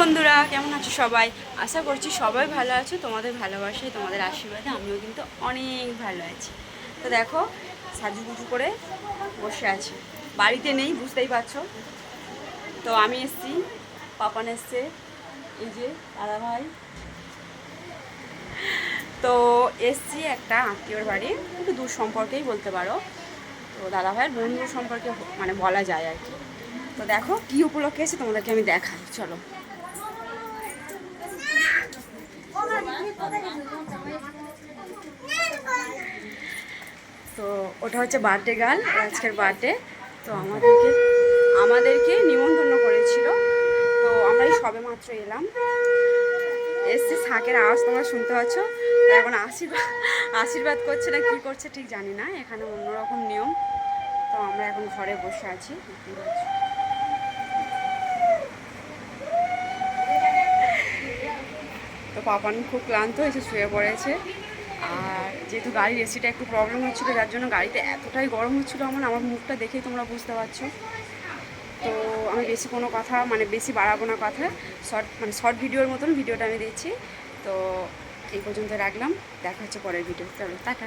বন্ধুরা, কেমন আছো সবাই? আশা করছি সবাই ভালো আছো। তোমাদের ভালোবাসায়, তোমাদের আশীর্বাদে আমিও কিন্তু অনেক ভালো আছি। তো দেখো সাজুগুজু করে বসে আছি। বাড়িতে নেই, বুঝতেই পারছ। তো আমি এসছি, পাপান এসছে, এই যে দাদা ভাই। তো এসছি একটা আত্মীয়র বাড়ি, একটু দূর সম্পর্কেই বলতে পারো। তো দাদা ভাইয়ের বন্ধু সম্পর্কে মানে বলা যায় আর কি। তো দেখো, কি উপলক্ষে এসে তোমাদেরকে আমি দেখাই, চলো। তো ওটা হচ্ছে বার্থডে গার্ল আজকের বার্থডে তো আমাদেরকে আমাদেরকে নিমন্ত্রণ করেছিল। তো আমরা এই সবে মাত্র এলাম। এসছি শাকের আওয়াজ, তোমরা শুনতে পাচ্ছ? এখন আশীর্বাদ আশীর্বাদ করছে না, কি করছে ঠিক জানি না। এখানে অন্যরকম নিয়ম। তো আমরা এখন ঘরে বসে আছি। তো পাপান খুব ক্লান্ত হয়েছে, শুয়ে পড়েছে। আর যেহেতু গাড়ির এসিটা একটু প্রবলেম হচ্ছিল, যার জন্য গাড়িতে এতটাই গরম হচ্ছিল আমার আমার মুখটা দেখেই তোমরা বুঝতে পারছ। তো আমি বেশি কোনো কথা মানে বেশি বাড়াবো না কথা শর্ট মানে শর্ট ভিডিওর মতন ভিডিওটা আমি দিচ্ছি। তো এই পর্যন্ত রাখলাম, দেখা হচ্ছে পরের ভিডিও চলো, টাটা।